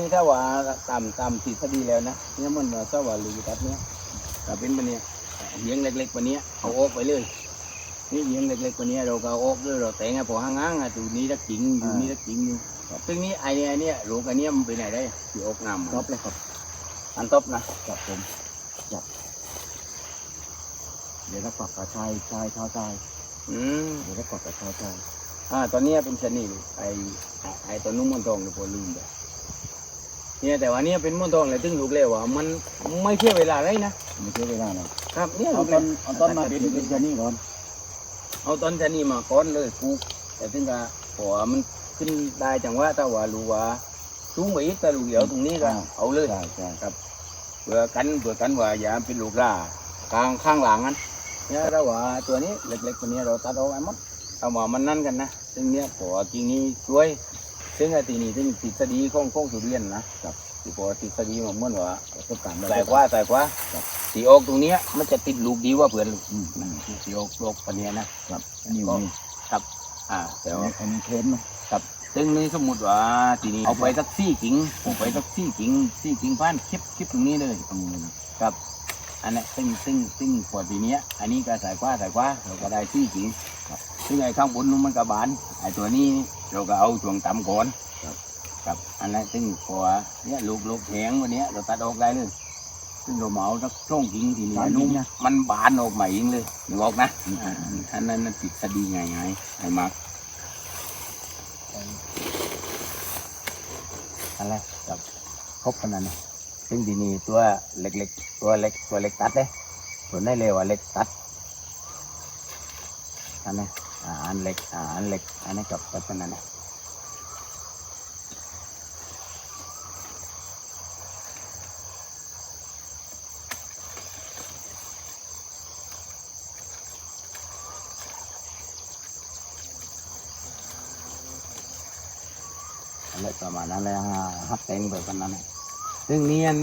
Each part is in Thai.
นี่ถ้าว่าตามตามทฤษฎีแล้วนะเนี่ยมันว่าถ้าว่าลูกตัดเนี้ยถ้าเป็นปันเนี้ยเยียงเล็กๆปันเนี้ยเอาออกไปเลยนี่เยียงเล็กๆปันเนี้ยเราก็เอาออกเลยเราแต่งให้พอห่างอะตัวนี้ตักกิ่งอยู่นี่ตักกิ่งอยู่ซึ่งนี่ไอเนี้ยเนี้ยลูกอันเนี้ยมันไปไหนได้ที่ออกน้ำรอบเลยครับ อันตบนะจับผมจับเดี๋ยวถ้าปักกระชายชายเท้าชายอืมเดี๋ยวถ้าปักกระชายชายอ่าตอนนี้เป็นชนีไอไอไอตัวนุ่มมันทองเนี่ยพอลืมไป เนี่ยแต่ว่าเนี้ยเป็นมันทองเลยตึงลูกเร็วอะมันไม่เชื่อเวลาเลยนะไม่ใช่เวลานะครับเนี่ยเอาลูกต้เร็นวเอาต้นมาเป็นเป็นชนิดก่อนเอาต้นชะนีมาก้อนเลยปลูกแต่ถึงก็พอมันขึ้นได้จังว่าถ้าว่าลูกว่าสูงไปอีกแต่ลูกเดียวตรงนี้ก็เอาเลย ใช่ใช่เพื่อกันเพื่อกันว่าอย่าเป็นลูกล่ากลางข้างหลังนั้นเนี่ยถ้าว่าตัวนี้เล็กๆตัวนี้เราตัดเอาไว้หมดเอามามันนั่นกันนะซึ่งเนี้ยพอจริงนี้ช่วย ซึ่งไอ้ทีนี้ซึ่งทฤษฎีของของสุเรียนนะครับที่พอทฤษฎีมันเหมือนว่าประสบการณ์ใส่กว่าใส่กว่าสีออกตรงเนี้ยมันจะติดลูกดีกว่าเพื่อนลูกอืมอืมสีออกโลกปันเนี้ยนะครับอันนี้มีอ่าแต่แต่ว่าว่าอันนี้เทนนะซึ่งนี่สมมติว่าทีนี้เอาไปสักซี่กิ่งเอาไปสักซี่กิ่งซี่กิ่งพันคลิปคลิปตรงนี้เลยอืมครับอันนี้ซึ่งซึ่งซึ่งพอทีเนี้ย อันนี้ก็ใส่กว่าใส่กว่าเราก็ได้ซี่กิ่งครับซึ่งไอ้ข้างบนนู้นมันก็บานไอ้ตัวนี้ เราก็เอาช่วงต่ำก่อนครับ ครับ อันนั้นซึ่งพอเนี้ยลูกลูกแหงวันเนี้ยเราตัดออกได้เลยซึ่งเราเหมาสักช่องกิ่งทีนี้นุ่มมันบานออกใหม่เองเลยนึกออกนะอ่าอันนั้นน่ะติดคดีง่ายๆไอ้มากอะไรกับครบขนาดนี้ซึ่งทีนี้ตัวเล็กๆตัวเล็กตัวเล็กตัดเลยส่วนได้เลยว่าเล็กตัดอันนี้อ่า อันเล็กอันเล็กอันนี้กับตัดขนาดนี้อะไรประมาณนั้นเลยฮะฮับเต็งไปกันนั้นนะซึ่งเนียน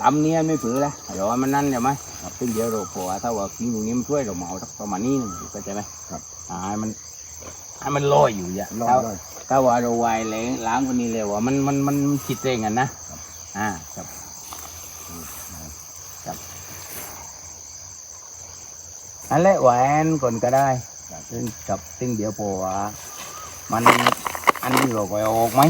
ตำเนียนไม่ผือเลยเดี๋ยวมันนั่นใช่ไหมซึ่งเดี๋ยวเราพอถ้าว่ากินตรงนี้มันช่วยเราเหมาประมาณนี้นึงเข้าใจไหมครับ อ่าให้มันให้มันลอยอยู่อย่าลอถ้ายเลยถ้าว่าเราไวายแรงล้างคนนี้เลยว่ามันมันมันคิดเองกันนะอ่าครับครับอันแรกแหวนก่อนก็ได้ซึ่งกับซึ่งเดี๋ยวพอว่ามันอันนี้เราก็เอาออกไหม